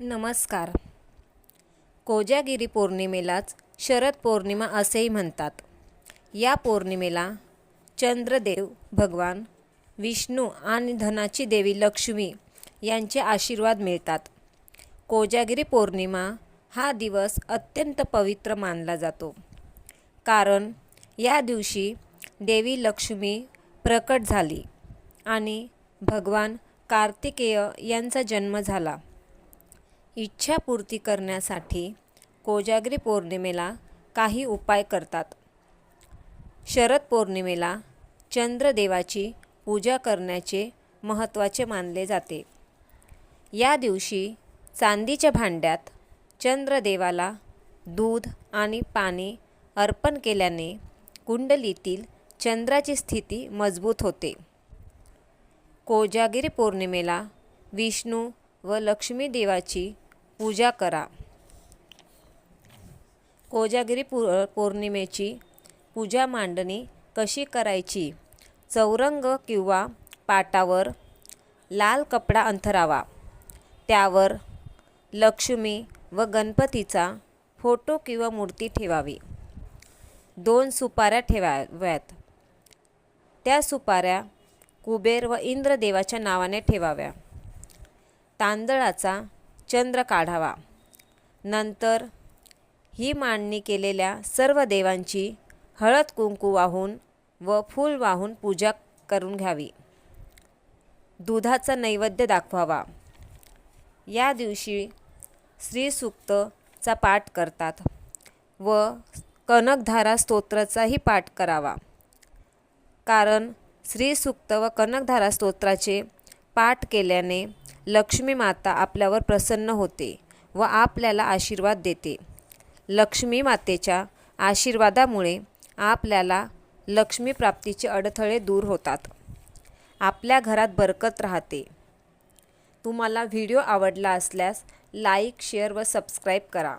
नमस्कार. कोजागिरी पौर्णिमेलाच शरद पौर्णिमा असेही म्हणतात. या पौर्णिमेला चंद्रदेव भगवान विष्णू आणि धनाची देवी लक्ष्मी यांचे आशीर्वाद मिळतात. कोजागिरी पौर्णिमा हा दिवस अत्यंत पवित्र मानला जातो. कारण या दिवशी देवी लक्ष्मी प्रकट झाली आणि भगवान कार्तिकेय यांचा जन्म झाला. इच्छापूर्ती करण्यासाठी कोजागिरी पौर्णिमेला काही उपाय करतात. शरद पौर्णिमेला चंद्रदेवाची पूजा करण्याचे महत्त्वाचे मानले जाते. या दिवशी चांदीच्या भांड्यात चंद्रदेवाला दूध आणि पाणी अर्पण केल्याने कुंडलीतील चंद्राची स्थिती मजबूत होते. कोजागिरी पौर्णिमेला विष्णू व लक्ष्मीदेवाची पूजा करा. कोजागिरी पौ पौर्णिमेची पूजा मांडणी कशी करायची? चौरंग किंवा पाटावर लाल कपडा अंथरावा. त्यावर लक्ष्मी व गणपतीचा फोटो किंवा मूर्ती ठेवावी. दोन सुपाऱ्या ठेवाव्यात. त्या सुपाऱ्या कुबेर व इंद्रदेवाच्या नावाने ठेवाव्या. तांदळाचा चंद्र काढावा. नंतर ही मांडणी केलेल्या सर्व देवांची हळद कुंकू वाहून व फूल वाहून पूजा करून घ्यावी. दुधाचा नैवेद्य दाखवावा. या दिवशी श्रीसूक्तचा पाठ करतात व कनकधारा स्तोत्राचाही पाठ करावा. कारण श्रीसूक्त व कनकधारा स्तोत्राचे पाठ केल्याने लक्ष्मी माता आपल्यावर प्रसन्न होते व आपल्याला आशीर्वाद देते. लक्ष्मी मातेच्या आशीर्वादामुळे आपल्याला लक्ष्मी प्राप्तीचे अडथळे दूर होतात. आपल्या घरात बरकत राहते. तुम्हाला व्हिडिओ आवडला असल्यास लाईक शेअर व सबस्क्राईब करा.